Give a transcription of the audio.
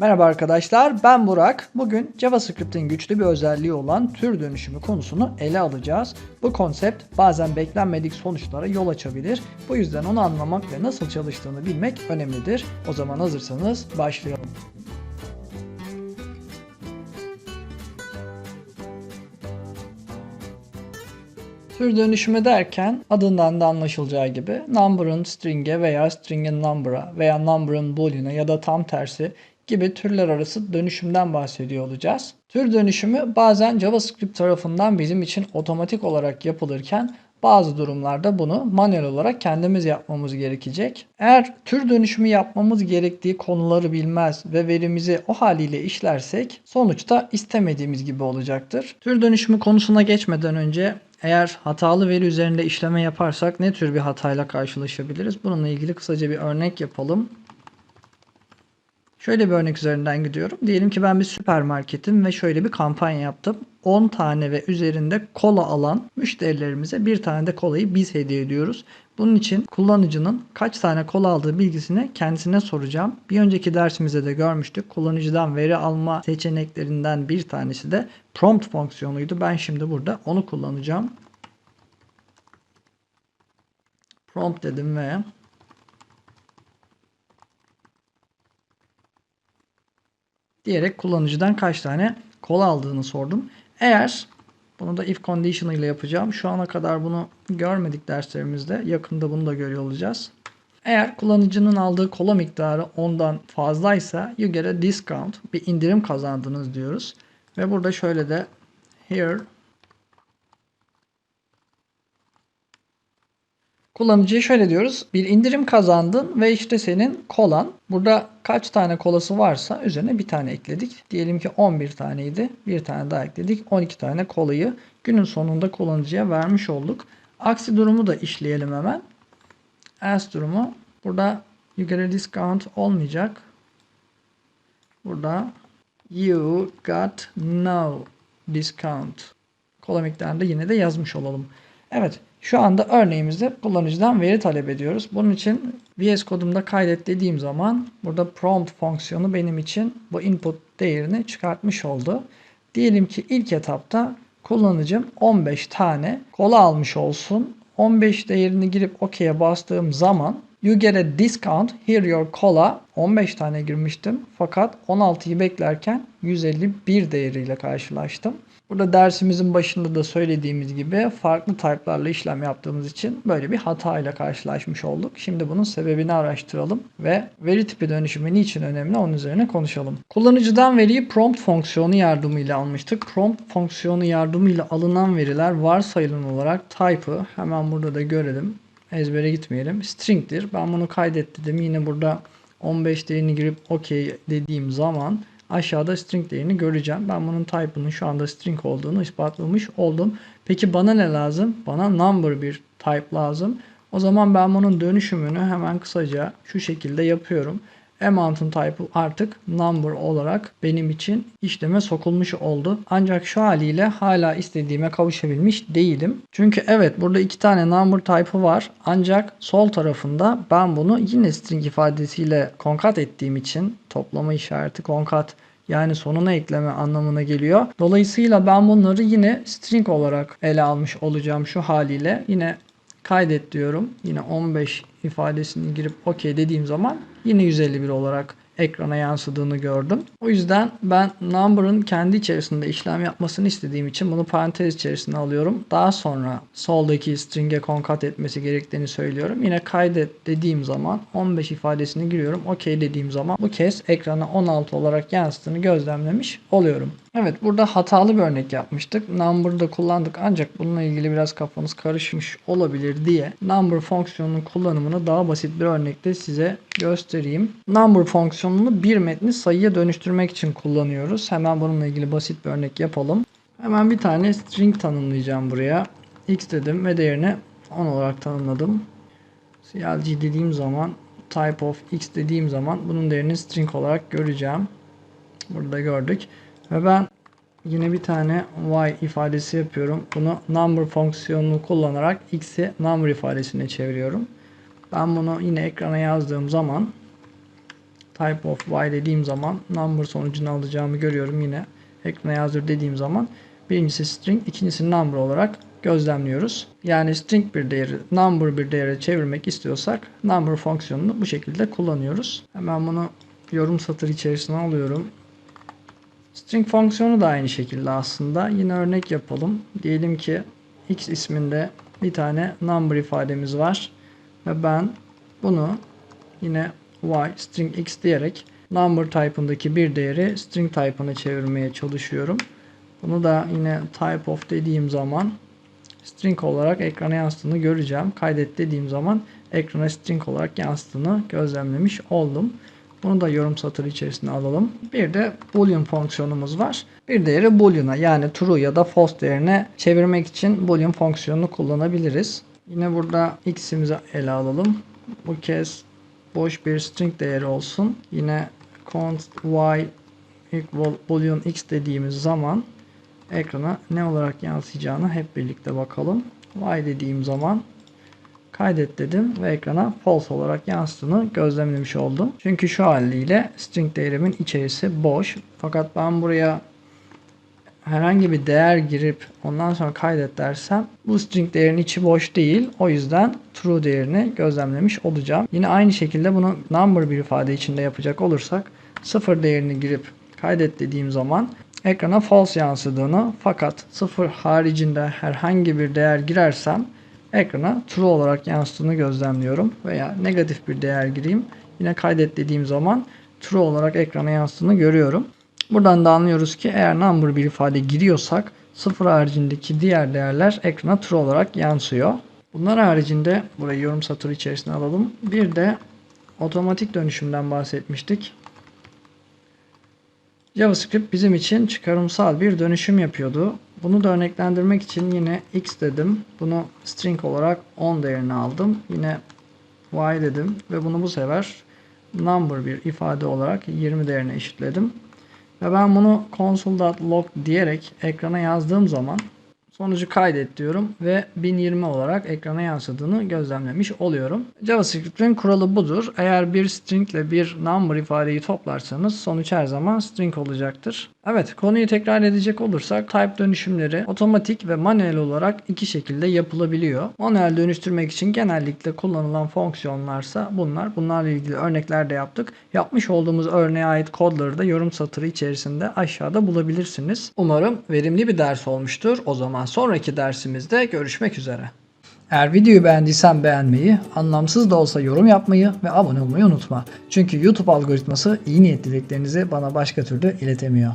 Merhaba arkadaşlar, ben Burak. Bugün JavaScript'in güçlü bir özelliği olan tür dönüşümü konusunu ele alacağız. Bu konsept bazen beklenmedik sonuçlara yol açabilir. Bu yüzden onu anlamak ve nasıl çalıştığını bilmek önemlidir. O zaman hazırsanız başlayalım. Tür dönüşümü derken adından da anlaşılacağı gibi number'ın string'e veya string'in number'a veya number'ın boolean'a ya da tam tersi gibi türler arası dönüşümden bahsediyor olacağız. Tür dönüşümü bazen JavaScript tarafından bizim için otomatik olarak yapılırken bazı durumlarda bunu manuel olarak kendimiz yapmamız gerekecek. Eğer tür dönüşümü yapmamız gerektiği konuları bilmez ve verimizi o haliyle işlersek sonuçta istemediğimiz gibi olacaktır. Tür dönüşümü konusuna geçmeden önce eğer hatalı veri üzerinde işleme yaparsak ne tür bir hatayla karşılaşabiliriz? Bununla ilgili kısaca bir örnek yapalım. Şöyle bir örnek üzerinden gidiyorum. Diyelim ki ben bir süpermarketim ve şöyle bir kampanya yaptım. 10 tane ve üzerinde kola alan müşterilerimize bir tane de kolayı biz hediye ediyoruz. Bunun için kullanıcının kaç tane kola aldığı bilgisini kendisine soracağım. Bir önceki dersimizde de görmüştük. Kullanıcıdan veri alma seçeneklerinden bir tanesi de prompt fonksiyonuydu. Ben şimdi burada onu kullanacağım. Prompt dedim ve diyerek kullanıcıdan kaç tane kola aldığını sordum. Eğer bunu da if condition ile yapacağım. Şu ana kadar bunu görmedik derslerimizde. Yakında bunu da görüyor olacağız. Eğer kullanıcının aldığı kola miktarı ondan fazlaysa you get a discount. Bir indirim kazandınız diyoruz. Ve burada şöyle de here Kullanıcıya şöyle diyoruz. Bir indirim kazandın ve işte senin kolan. Burada kaç tane kolası varsa üzerine bir tane ekledik. Diyelim ki 11 taneydi. Bir tane daha ekledik. 12 tane kolayı günün sonunda kullanıcıya vermiş olduk. Aksi durumu da işleyelim hemen. Else durumu. Burada you get a discount olmayacak. Burada you got no discount. Kola miktarını da yine de yazmış olalım. Evet. Şu anda örneğimizde kullanıcıdan veri talep ediyoruz. Bunun için VS kodumda kaydet dediğim zaman burada prompt fonksiyonu benim için bu input değerini çıkartmış oldu. Diyelim ki ilk etapta kullanıcım 15 tane kola almış olsun. 15 değerini girip OK'ye bastığım zaman you get a discount here your cola 15 tane girmiştim fakat 16'yı beklerken 151 değeriyle karşılaştım. Burada dersimizin başında da söylediğimiz gibi farklı type'larla işlem yaptığımız için böyle bir hata ile karşılaşmış olduk. Şimdi bunun sebebini araştıralım ve veri tipi dönüşümü niçin önemli onun üzerine konuşalım. Kullanıcıdan veriyi prompt fonksiyonu yardımıyla almıştık. Prompt fonksiyonu yardımıyla alınan veriler varsayılan olarak type'ı hemen burada da görelim. Ezbere gitmeyelim. String'tir. Ben bunu kaydet dedim. Yine burada 15 değerini girip OK dediğim zaman aşağıda string değerini göreceğim. Ben bunun type'ının şu anda string olduğunu ispatlamış oldum. Peki bana ne lazım? Bana number bir type lazım. O zaman ben bunun dönüşümünü hemen kısaca şu şekilde yapıyorum. Amount'un type'ı artık number olarak benim için işleme sokulmuş oldu. Ancak şu haliyle hala istediğime kavuşabilmiş değilim. Çünkü evet burada iki tane number type'ı var. Ancak sol tarafında ben bunu yine string ifadesiyle concat ettiğim için toplama işareti concat yani sonuna ekleme anlamına geliyor. Dolayısıyla ben bunları yine string olarak ele almış olacağım şu haliyle. Yine kaydet diyorum. Yine 15 ifadesini girip OK dediğim zaman yine 151 olarak ekrana yansıdığını gördüm. O yüzden ben number'ın kendi içerisinde işlem yapmasını istediğim için bunu parantez içerisine alıyorum. Daha sonra soldaki string'e concat etmesi gerektiğini söylüyorum. Yine kaydet dediğim zaman 15 ifadesini giriyorum. OK dediğim zaman bu kez ekrana 16 olarak yansıdığını gözlemlemiş oluyorum. Evet burada hatalı bir örnek yapmıştık. Number'da kullandık ancak bununla ilgili biraz kafanız karışmış olabilir diye number fonksiyonunun kullanımını daha basit bir örnekte size göstereyim. Number fonksiyonunu bir metni sayıya dönüştürmek için kullanıyoruz. Hemen bununla ilgili basit bir örnek yapalım. Hemen bir tane string tanımlayacağım buraya. x dedim ve değerini 10 olarak tanımladım. CLG dediğim zaman type of x dediğim zaman bunun değerini string olarak göreceğim. Burada gördük. Ve ben yine bir tane y ifadesi yapıyorum. Bunu number fonksiyonunu kullanarak x'i number ifadesine çeviriyorum. Ben bunu yine ekrana yazdığım zaman type of y dediğim zaman number sonucunu alacağımı görüyorum yine. Ekrana yazdır dediğim zaman birincisi string, ikincisi number olarak gözlemliyoruz. Yani string bir değeri number bir değere çevirmek istiyorsak number fonksiyonunu bu şekilde kullanıyoruz. Hemen bunu yorum satır içerisine alıyorum. String fonksiyonu da aynı şekilde aslında. Yine örnek yapalım. Diyelim ki x isminde bir tane number ifademiz var. Ve ben bunu yine y string x diyerek number type'ındaki bir değeri string type'ına çevirmeye çalışıyorum. Bunu da yine type of dediğim zaman string olarak ekrana yansıdığını göreceğim. Kaydet dediğim zaman ekrana string olarak yansıdığını gözlemlemiş oldum. Bunu da yorum satırı içerisine alalım. Bir de boolean fonksiyonumuz var. Bir değeri boolean'a yani true ya da false değerine çevirmek için boolean fonksiyonunu kullanabiliriz. Yine burada x'imizi ele alalım. Bu kez boş bir string değeri olsun. Yine const y equal boolean x dediğimiz zaman ekrana ne olarak yansıyacağını hep birlikte bakalım. y dediğim zaman kaydet dedim ve ekrana false olarak yansıdığını gözlemlemiş oldum. Çünkü şu haliyle string değerimin içerisi boş. Fakat ben buraya herhangi bir değer girip ondan sonra kaydet dersem bu string değerinin içi boş değil. O yüzden true değerini gözlemlemiş olacağım. Yine aynı şekilde bunu number bir ifade içinde yapacak olursak sıfır değerini girip kaydet dediğim zaman ekrana false yansıdığını fakat sıfır haricinde herhangi bir değer girersem ekrana true olarak yansıdığını gözlemliyorum. Veya negatif bir değer gireyim. Yine kaydet dediğim zaman true olarak ekrana yansıdığını görüyorum. Buradan da anlıyoruz ki eğer number bir ifade giriyorsak sıfır haricindeki diğer değerler ekrana true olarak yansıyor. Bunlar haricinde burayı yorum satırı içerisine alalım. Bir de otomatik dönüşümden bahsetmiştik. JavaScript bizim için çıkarımsal bir dönüşüm yapıyordu. Bunu da örneklendirmek için yine x dedim. Bunu string olarak 10 değerini aldım. Yine y dedim ve bunu bu sefer number bir ifade olarak 20 değerine eşitledim. Ve ben bunu console.log diyerek ekrana yazdığım zaman sonucu kaydet diyorum ve 1020 olarak ekrana yansıdığını gözlemlemiş oluyorum. JavaScript'in kuralı budur. Eğer bir string ile bir number ifadeyi toplarsanız sonuç her zaman string olacaktır. Evet konuyu tekrar edecek olursak type dönüşümleri otomatik ve manuel olarak iki şekilde yapılabiliyor. Manuel dönüştürmek için genellikle kullanılan fonksiyonlarsa bunlar. Bunlarla ilgili örnekler de yaptık. Yapmış olduğumuz örneğe ait kodları da yorum satırı içerisinde aşağıda bulabilirsiniz. Umarım verimli bir ders olmuştur. O zaman sonraki dersimizde görüşmek üzere. Eğer videoyu beğendiysen beğenmeyi, anlamsız da olsa yorum yapmayı ve abone olmayı unutma. Çünkü YouTube algoritması iyi niyet dileklerinizi bana başka türlü iletemiyor.